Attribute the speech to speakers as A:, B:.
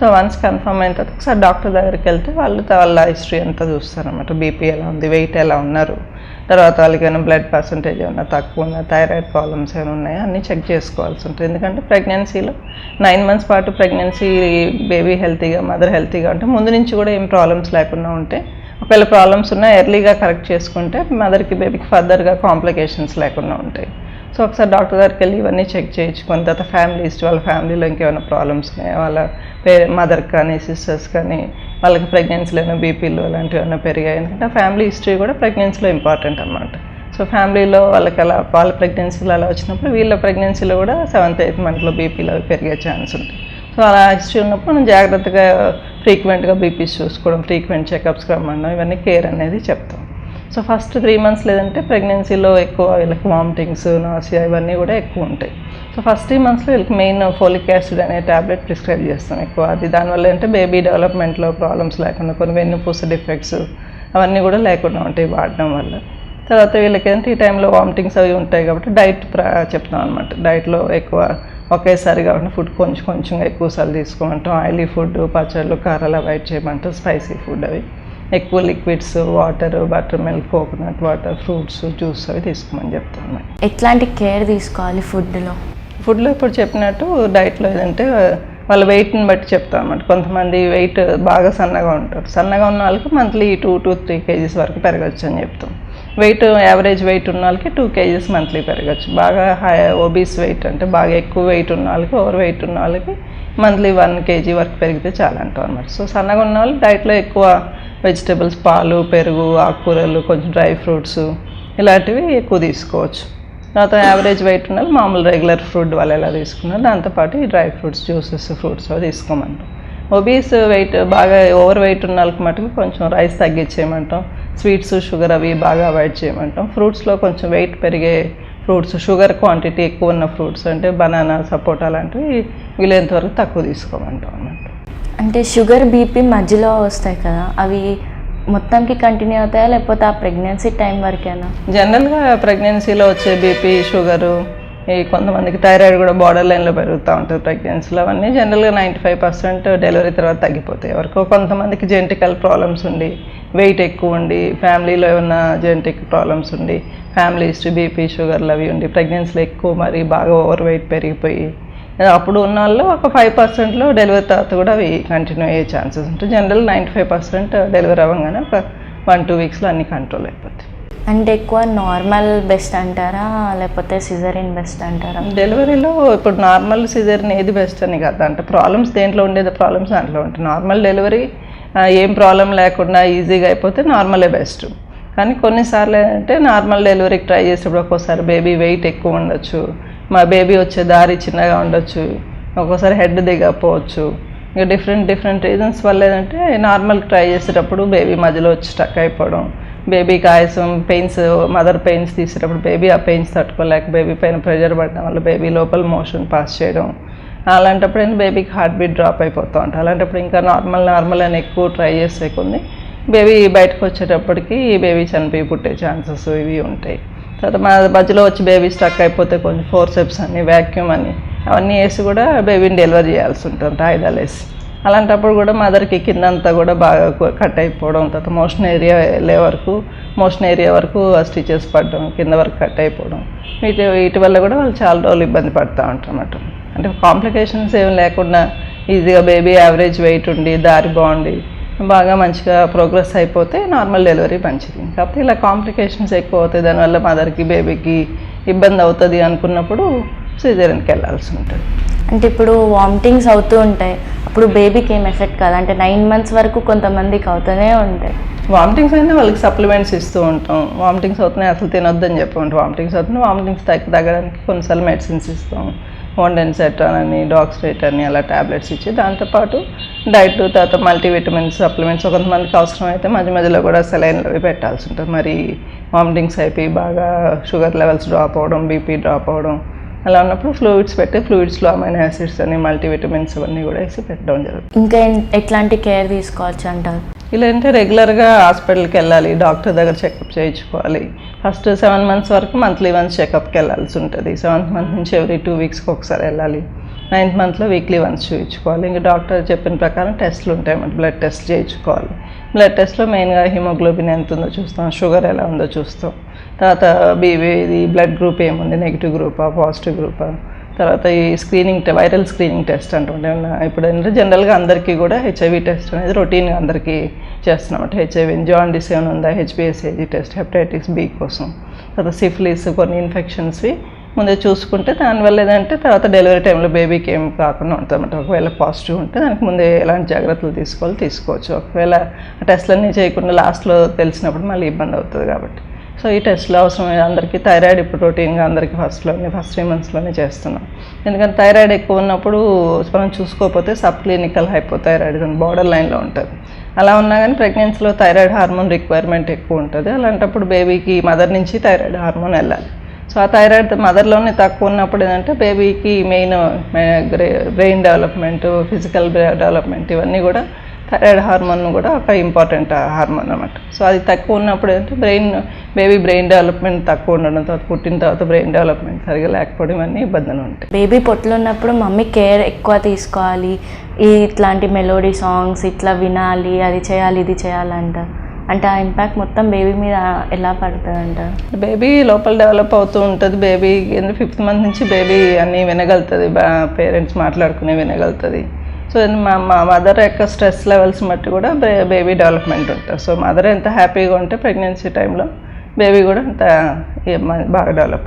A: So once confirm అయిన తర్వాత ఒకసారి డాక్టర్ దగ్గరికి వెళ్తే వాళ్ళు వాళ్ళ హిస్టరీ అంతా చూస్తారన్నమాట బీపీ ఎలా ఉంది? వెయిట్ ఎలా ఉన్నారు? తర్వాత వాళ్ళకి ఏమైనా బ్లడ్ పర్సంటేజ్ ఏమైనా తక్కువ ఉన్నా థైరాయిడ్ ప్రాబ్లమ్స్ ఏమైనా ఉన్నాయా? అన్నీ చెక్ చేసుకోవాల్సి ఉంటుంది. ఎందుకంటే ప్రెగ్నెన్సీలో నైన్ మంత్స్ పాటు ప్రెగ్నెన్సీ బేబీ హెల్తీగా మదర్ హెల్తీగా ఉంటే ముందు నుంచి కూడా ఏం ప్రాబ్లమ్స్ లేకుండా ఉంటే ఒకవేళ ప్రాబ్లమ్స్ ఉన్నా ఎర్లీగా కరెక్ట్ చేసుకుంటే మదర్కి బేబీకి ఫర్దర్గా కాంప్లికేషన్స్ లేకుండా ఉంటాయి. సో ఒకసారి డాక్టర్ దగ్గరికి వెళ్ళి ఇవన్నీ చెక్ చేయించుకున్న తర్వాత ఫ్యామిలీ వాళ్ళ ఫ్యామిలీలో ఇంకేమైనా ప్రాబ్లమ్స్ ఉన్నాయా? వాళ్ళ పే మదర్ కానీ సిస్టర్స్ కానీ వాళ్ళకి ప్రెగ్నెన్సీలో బీపీలు అలాంటివి ఏమైనా పెరిగాయి? ఎందుకంటే ఫ్యామిలీ హిస్టరీ కూడా ప్రెగ్నెన్సీలో ఇంపార్టెంట్ అనమాట సో ఫ్యామిలీలో వాళ్ళకి అలా వాళ్ళ ప్రెగ్నెన్సీలో అలా వచ్చినప్పుడు వీళ్ళ ప్రెగ్నెన్సీలో కూడా సెవెంత్ ఎయిత్ మంత్లో బీపీలో అవి పెరిగే ఛాన్స్ ఉంటుంది. సో అలా హిస్టరీ ఉన్నప్పుడు మనం జాగ్రత్తగా ఫ్రీక్వెంట్గా బీపీస్ చూసుకోవడం ఫ్రీక్వెంట్ చెకప్స్ రమ్మడం ఇవన్నీ కేర్ అనేది చెప్తాం. సో ఫస్ట్ త్రీ మంత్స్ లేదంటే ప్రెగ్నెన్సీలో ఎక్కువ వీళ్ళకి వామిటింగ్స్ నాసియా ఇవన్నీ కూడా ఎక్కువ ఉంటాయి. సో ఫస్ట్ త్రీ మంత్స్లో వీళ్ళకి మెయిన్ ఫోలిక్ యాసిడ్ అనే ట్యాబ్లెట్ ప్రిస్క్రైబ్ చేస్తాం ఎక్కువ. అది దానివల్ల అంటే బేబీ డెవలప్మెంట్లో ప్రాబ్లమ్స్ లేకుండా కొన్ని వెన్నుపూస డిఫెక్ట్స్ అవన్నీ కూడా లేకుండా ఉంటాయి వాడడం వల్ల. తర్వాత వీళ్ళకి ఏంటంటే ఈ టైంలో వామిటింగ్స్ అవి ఉంటాయి కాబట్టి డైట్ ప్ర చెప్తాం అనమాట డైట్లో ఎక్కువ ఒకేసారి కాకుండా ఫుడ్ కొంచెం కొంచెంగా ఎక్కువసార్లు తీసుకోమంటాం. ఆయిలీ ఫుడ్ పచ్చళ్ళు కారాలు అవాయిడ్ చేయమంటాం. స్పైసీ ఫుడ్ అవి. ఎక్కువ liquids water butter milk coconut water fruits juice అవి తీసుకోమని చెప్తాను.
B: ఎట్లాంటి కేర్ తీసుకోవాలి ఫుడ్లో
A: ఫుడ్లో ఇప్పుడు చెప్పినట్టు డైట్లో ఏదంటే వాళ్ళ వెయిట్ని బట్టి చెప్తాం అన్నమాట కొంతమంది వెయిట్ బాగా సన్నగా ఉంటారు. సన్నగా ఉన్న వాళ్ళకి monthly two to three kgs వరకు పెరగచ్చు అని చెప్తాం. వెయిట్ యావరేజ్ వెయిట్ ఉన్న వాళ్ళకి టూ కేజీస్ మంత్లీ పెరగచ్చు. బాగా హై ఓబీస్ వెయిట్ అంటే బాగా ఎక్కువ వెయిట్ ఉన్న వాళ్ళకి ఓవర్ వెయిట్ ఉన్న వాళ్ళకి మంత్లీ వన్ కేజీ వరకు పెరిగితే చాలా అంటాం అనమాట సో సన్నగా ఉన్న వాళ్ళు డైట్లో ఎక్కువ వెజిటేబుల్స్ పాలు పెరుగు ఆకుకూరలు కొంచెం డ్రై ఫ్రూట్స్ ఇలాంటివి ఎక్కువ తీసుకోవచ్చు. తర్వాత యావరేజ్ వెయిట్ ఉన్న వాళ్ళు మామూలు రెగ్యులర్ ఫుడ్ వాళ్ళు ఎలా తీసుకున్నారు దాంతోపాటు ఈ డ్రై ఫ్రూట్స్ జ్యూసెస్ ఫ్రూట్స్ అవి తీసుకోమంటాం. ఒబీస్ వెయిట్ బాగా ఓవర్ వెయిట్ ఉన్న వాళ్ళకి మటుకు కొంచెం రైస్ తగ్గించేయమంటాం. స్వీట్స్ షుగర్ అవి బాగా అవాయిడ్ చేయమంటాం. ఫ్రూట్స్లో కొంచెం వెయిట్ పెరిగే ఫ్రూట్స్ షుగర్ క్వాంటిటీ ఎక్కువ ఉన్న ఫ్రూట్స్ అంటే బనానా సపోటా లాంటివి వీలైనంత వరకు తక్కువ తీసుకోమంటాం అన్నమాట.
B: అంటే షుగర్ బీపీ మధ్యలో వస్తాయి కదా అవి మొత్తానికి కంటిన్యూ అవుతాయా? లేకపోతే ఆ ప్రెగ్నెన్సీ టైం వరకేనా?
A: జనరల్గా ప్రెగ్నెన్సీలో వచ్చే బీపీ షుగరు ఈ కొంతమందికి థైరాయిడ్ కూడా బార్డర్ లైన్లో పెరుగుతూ ఉంటుంది ప్రెగ్నెన్సీలో అవన్నీ జనరల్గా నైంటీ ఫైవ్ పర్సెంట్ డెలివరీ తర్వాత తగ్గిపోతాయి. ఎవరికో కొంతమందికి జెంటికల్ ప్రాబ్లమ్స్ ఉండి వెయిట్ ఎక్కువ ఉండి ఫ్యామిలీలో ఏమైనా జెంటిక్ ప్రాబ్లమ్స్ ఉండి ఫ్యామిలీ హిస్టరీ బీపీ షుగర్లు అవి ఉండి ప్రెగ్నెన్సీలో ఎక్కువ మరి బాగా ఓవర్ వెయిట్ పెరిగిపోయి అప్పుడు ఉన్న వాళ్ళు ఒక ఫైవ్ పర్సెంట్లో డెలివరీ తర్వాత కూడా అవి కంటిన్యూ అయ్యే ఛాన్సెస్ ఉంటాయి. General ninety five percent delivery అవ్వగానే ఒక వన్ టూ వీక్స్లో అన్ని కంట్రోల్ అయిపోతాయి.
B: అంటే ఎక్కువ నార్మల్ బెస్ట్ అంటారా లేకపోతే సిజరిన్ బెస్ట్ అంటారా?
A: డెలివరీలో ఇప్పుడు నార్మల్ సిజర్ని ఏది బెస్ట్ అని కాదు. అంటే ప్రాబ్లమ్స్ దేంట్లో ఉండేది? ప్రాబ్లమ్స్ దాంట్లో ఉంటాయి. నార్మల్ డెలివరీ ఏం ప్రాబ్లం లేకుండా ఈజీగా అయిపోతే నార్మలే బెస్ట్ కానీ కొన్నిసార్లు ఏంటంటే నార్మల్ డెలివరీకి ట్రై చేసేటప్పుడు ఒక్కోసారి బేబీ వెయిట్ ఎక్కువ ఉండొచ్చు. మా బేబీ వచ్చే దారి చిన్నగా ఉండొచ్చు ఒక్కోసారి హెడ్ దిగకపోవచ్చు. ఇంకా డిఫరెంట్ డిఫరెంట్ రీజన్స్ వల్ల ఏంటంటే నార్మల్ ట్రై చేసేటప్పుడు బేబీ మధ్యలో వచ్చి స్టక్ అయిపోవడం. బేబీ కాయసం పెయిన్స్ మదర్ పెయిన్స్ తీసేటప్పుడు బేబీ ఆ పెయిన్స్ తట్టుకోలేక బేబీ పైన ప్రెషర్ పడడం వల్ల బేబీ లోపల మోషన్ పాస్ చేయడం. అలాంటప్పుడు ఏంటి బేబీకి హార్ట్ బీట్ డ్రాప్ అయిపోతూ ఉంటాయి అలాంటప్పుడు ఇంకా నార్మల్ నార్మల్ అని ఎక్కువ ట్రై చేసే కొన్ని బేబీ బయటకు వచ్చేటప్పటికి బేబీ చనిపోయి పుట్టే ఛాన్సెస్ ఇవి ఉంటాయి. తర్వాత మా మధ్యలో వచ్చి బేబీ స్టక్ అయిపోతే కొంచెం ఫోర్సెప్స్ అని వ్యాక్యూమ్ అని అవన్నీ వేసి కూడా బేబీని డెలివరీ చేయాల్సి ఉంటుంది ఆయుధాలు వేసి. అలాంటప్పుడు కూడా మదర్కి కిందంతా కూడా బాగా కట్ అయిపోవడం తర్వాత మోషన్ ఏరియా వెళ్ళే వరకు మోషన్ ఏరియా వరకు స్టిచెస్ పడడం కింద వరకు కట్ అయిపోవడం. వీటి వీటి వల్ల కూడా వాళ్ళు చాలా రోజులు ఇబ్బంది పడుతూ ఉంటారు అన్నమాట. అంటే కాంప్లికేషన్స్ ఏం లేకుండా ఈజీగా బేబీ యావరేజ్ వెయిట్ ఉండి దారి బాగుండి బాగా మంచిగా ప్రోగ్రెస్ అయిపోతే నార్మల్ డెలివరీ మంచిది. కాకపోతే ఇలా కాంప్లికేషన్స్ ఎక్కువ అవుతాయి. దానివల్ల మదర్కి బేబీకి ఇబ్బంది అవుతుంది అనుకున్నప్పుడు సిజరీన్కి వెళ్ళాల్సి ఉంటుంది.
B: అంటే ఇప్పుడు వామిటింగ్స్ అవుతూ ఉంటాయి. అప్పుడు బేబీకి ఏం ఎఫెక్ట్ కాదు. అంటే నైన్ మంత్స్ వరకు కొంతమందికి అవుతూనే ఉంటాయి.
A: వామిటింగ్స్ అయితే వాళ్ళకి సప్లిమెంట్స్ ఇస్తూ ఉంటాం. వామిటింగ్స్ అవుతున్నాయి అసలు తినొద్దని చెప్పి వామిటింగ్స్ అవుతున్నాయి వామిటింగ్స్ తగ్గి తగ్గడానికి కొన్నిసార్లు మెడిసిన్స్ ఇస్తాం. వన్ సెట్ అని డాగ్ స్ట్రేట్ అని అలా టాబ్లెట్స్ ఇచ్చి దాంతోపాటు డైట్ తర్వాత మల్టీవిటమిన్స్ సప్లిమెంట్స్ కొంతమందికి అవసరం అయితే మధ్య మధ్యలో కూడా సెలైన్లు అవి పెట్టాల్సి ఉంటుంది. మరి వామిటింగ్స్ అయిపోయి బాగా షుగర్ లెవెల్స్ డ్రాప్ అవ్వడం బీపీ డ్రాప్ అవ్వడం అలా ఉన్నప్పుడు ఫ్లూయిడ్స్ పెట్టి ఫ్లూయిడ్స్లో అమైనో యాసిడ్స్ అని మల్టీవిటమిన్స్ అవన్నీ కూడా వేసి పెట్టడం జరుగుతుంది.
B: ఇంకా ఎట్లాంటి కేర్ తీసుకోవచ్చు అంటారు?
A: ఇలా అంటే రెగ్యులర్గా హాస్పిటల్కి వెళ్ళాలి డాక్టర్ దగ్గర చెకప్ చేయించుకోవాలి. ఫస్ట్ సెవెన్ మంత్స్ వరకు మంత్లీ వన్స్ చెకప్కి వెళ్ళాల్సి ఉంటుంది. సెవెంత్ మంత్ నుంచి ఎవ్రీ టూ వీక్స్కి ఒకసారి వెళ్ళాలి. నైన్త్ మంత్లో వీక్లీ వన్స్ చూయించుకోవాలి. ఇంకా డాక్టర్ చెప్పిన ప్రకారం టెస్ట్లు ఉంటాయి బ్లడ్ టెస్ట్ చేయించుకోవాలి. బ్లడ్ టెస్ట్లో మెయిన్గా హిమోగ్లోబిన్ ఎంత ఉందో చూస్తాం. షుగర్ ఎలా ఉందో చూస్తాం. తర్వాత బీవీ ఇది బ్లడ్ గ్రూప్ ఏముంది? నెగిటివ్ గ్రూపా పాజిటివ్ గ్రూపా తర్వాత ఈ స్క్రీనింగ్ వైరల్ స్క్రీనింగ్ టెస్ట్ అంటుంటే ఇప్పుడు ఏంటంటే జనరల్గా అందరికీ కూడా హెచ్ఐవి టెస్ట్ అనేది రొటీన్గా అందరికీ చేస్తున్నాం హెచ్ఐవి జాండీస్ ఏమైనా ఉందా? హెచ్బిఎస్ఏజీ టెస్ట్ హెపటైటిస్ బి కోసం. తర్వాత సిఫిలిస్ కొన్ని ఇన్ఫెక్షన్స్వి ముందే చూసుకుంటే దానివల్ల ఏదంటే తర్వాత డెలివరీ టైంలో బేబీకి ఏం కాకుండా ఉంటుంది ఒకవేళ పాజిటివ్ ఉంటే దానికి ముందే ఎలాంటి జాగ్రత్తలు తీసుకోవాలి తీసుకోవచ్చు. ఒకవేళ ఆ టెస్ట్లన్నీ చేయకుండా లాస్ట్లో తెలిసినప్పుడు మళ్ళీ ఇబ్బంది అవుతుంది కాబట్టి. సో ఈ టెస్ట్లో అవసరం అందరికీ థైరాయిడ్ ఇప్పుడు రొటీన్గా అందరికీ ఫస్ట్లోనే ఫస్ట్ త్రీ మంత్స్లోనే చేస్తున్నాం. ఎందుకంటే థైరాయిడ్ ఎక్కువ ఉన్నప్పుడు మనం చూసుకోకపోతే సబ్ క్లినికల్ హైపోథైరాయిడిజం బార్డర్ లైన్లో ఉంటుంది. అలా ఉన్నా కానీ ప్రెగ్నెన్సీలో థైరాయిడ్ హార్మోన్ రిక్వైర్మెంట్ ఎక్కువ ఉంటుంది. అలాంటప్పుడు బేబీకి మదర్ నుంచి థైరాయిడ్ హార్మోన్ వెళ్ళాలి. సో ఆ థైరాయిడ్ మదర్లోనే తక్కువ ఉన్నప్పుడు ఏంటంటే బేబీకి main brain development physical development ఇవన్నీ కూడా థైరాయిడ్ హార్మోన్ కూడా ఒక ఇంపార్టెంట్ హార్మోన్ అనమాట సో అది తక్కువ ఉన్నప్పుడు ఏంటంటే బ్రెయిన్ బేబీ బ్రెయిన్ డెవలప్మెంట్ తక్కువ ఉండడం తర్వాత పుట్టిన తర్వాత బ్రెయిన్ డెవలప్మెంట్ సరిగా లేకపోవడం ఇవన్నీ ఇబ్బందులు ఉంటాయి.
B: బేబీ పొట్టులో ఉన్నప్పుడు మమ్మీ కేర్ ఎక్కువ తీసుకోవాలి. ఈ ఇట్లాంటి మెలోడీ సాంగ్స్ ఇట్లా వినాలి అది చేయాలి ఇది చేయాలంట. అంటే ఆ ఇంపాక్ట్ మొత్తం బేబీ మీద ఎలా పడుతుంది
A: బేబీ లోపల డెవలప్ అవుతూ ఉంటుంది. బేబీ ఫిఫ్త్ మంత్ నుంచి బేబీ అన్నీ వినగలుగుతుంది. పేరెంట్స్ మాట్లాడుకునే వినగలుగుతుంది. సో మా మా మదర్ యొక్క స్ట్రెస్ లెవెల్స్ బట్టి కూడా బేబీ డెవలప్మెంట్ ఉంటుంది సో మదర్ ఎంత హ్యాపీగా ఉంటే ప్రెగ్నెన్సీ టైంలో బేబీ కూడా అంత బాగా డెవలప్